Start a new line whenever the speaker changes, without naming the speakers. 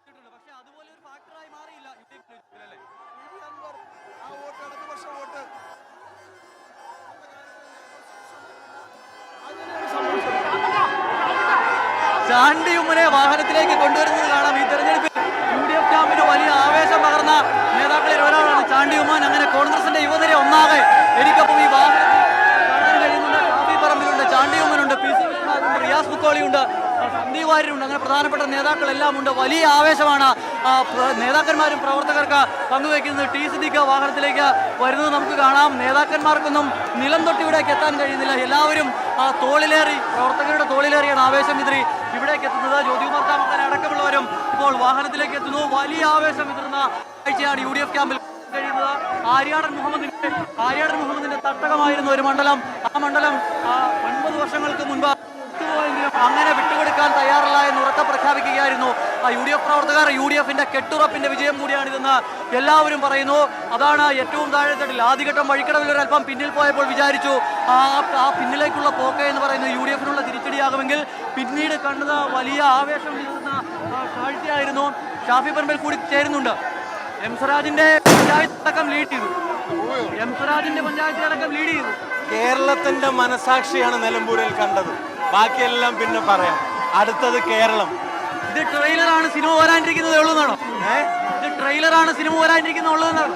പിടിച്ചിട്ടുണ്ട് പക്ഷേ അതുപോലെ ഒരു ഫാക്ടറായി മാറിയില്ല.
ആ വോട്ട് വോട്ട്.
ചാണ്ടി ഉമ്മനെ വാഹനത്തിലേക്ക് കൊണ്ടുവരുന്നത് കാണാം. ഈ തെരഞ്ഞെടുപ്പിൽ യു ഡി എഫ് ക്യാമ്പിന് വലിയ ആവേശം പകർന്ന നേതാക്കളിൽ ഒരാളാണ് ചാണ്ടി ഉമ്മൻ. അങ്ങനെ കോൺഗ്രസിന്റെ യുവതിരെ ഒന്നാകെ എനിക്കൊപ്പം ഈ വാഹനത്തിൽ കാണാൻ കഴിയുന്നുണ്ട്. കാപ്പി പറമ്പിലുണ്ട്. ചാണ്ടി ഉമ്മനുണ്ട്. പി സി വിശ്വനാഥുണ്ട് റിയാസ് മുക്കോളിയുണ്ട്. സന്ദീപ് വാര്യരുണ്ട് അങ്ങനെ പ്രധാനപ്പെട്ട നേതാക്കളെല്ലാം ഉണ്ട്. വലിയ ആവേശമാണ് നേതാക്കന്മാരും പ്രവർത്തകർക്ക് പങ്കുവയ്ക്കുന്നത് ടി സിദ്ദിഖ് വാഹനത്തിലേക്ക് വരുന്നത് നമുക്ക് കാണാം. നേതാക്കന്മാർക്കൊന്നും നിലം തൊട്ട് ഇവിടേക്ക് എത്താൻ കഴിയുന്നില്ല. എല്ലാവരും ആ, തോളിലേറി പ്രവർത്തകരുടെ തോളിലേറിയാണ് ആവേശം ഇതിരി ഇവിടേക്ക് എത്തുന്നത്. ജ്യോതികുമാർ താമസം അടക്കമുള്ളവരും ഇപ്പോൾ വാഹനത്തിലേക്ക് എത്തുന്നു. വലിയ ആവേശം വിതറുന്ന കാഴ്ചയാണ് യു ഡി എഫ് ക്യാമ്പിൽ കഴിയുന്നത്. ആര്യാടൻ മുഹമ്മദിന്റെ ആര്യാടൻ മുഹമ്മദിന്റെ തട്ടകമായിരുന്ന ഒരു മണ്ഡലം. ആ മണ്ഡലം ഒൻപത് വർഷങ്ങൾക്ക് മുൻപ് ഉറക്കെ പ്രഖ്യാപിക്കുകയായിരുന്നു. ആ യു ഡി എഫ് പ്രവർത്തകർ യു ഡി എഫിന്റെ കെട്ടുറപ്പിന്റെ വിജയം കൂടിയാണിതെന്ന് എല്ലാവരും പറയുന്നു. അതാണ് ഏറ്റവും താഴെത്തട്ടിൽ ആദ്യഘട്ടം വഴിക്കടവിൽ ഒരു അല്പം പിന്നിൽ പോയപ്പോൾ വിചാരിച്ചു. ആ ആ പിന്നിലേക്കുള്ള പോക്ക് എന്ന് പറയുന്നത് യു ഡി എഫിനുള്ള തിരിച്ചടിയാകുമെങ്കിൽ പിന്നീട് കണ്ടത് വലിയ ആവേശം വിതറുന്ന ആ, കാഴ്ചയായിരുന്നു. ഷാഫി പറമ്പിൽ കൂടി ചേരുന്നുണ്ട്. എം സ്വരാജിന്റെ പഞ്ചായത്തടക്കം ലീഡ് ചെയ്തു. എം സ്വരാജിന്റെ പഞ്ചായത്തിലടക്കം ലീഡ് ചെയ്തു.
കേരളത്തിന്റെ മനസാക്ഷിയാണ് നിലമ്പൂരിൽ കണ്ടത്. ബാക്കിയെല്ലാം പിന്നെ പറയാം. അടുത്തത് കേരളം.
ഇത് ട്രെയിലറാണ് സിനിമ വരാനിരിക്കുന്നതേ ഉള്ളൂ എന്നാണോ ഇത് ട്രെയിലറാണ് സിനിമ വരാനിരിക്കുന്നത് ഉള്ളതെന്നാണ്?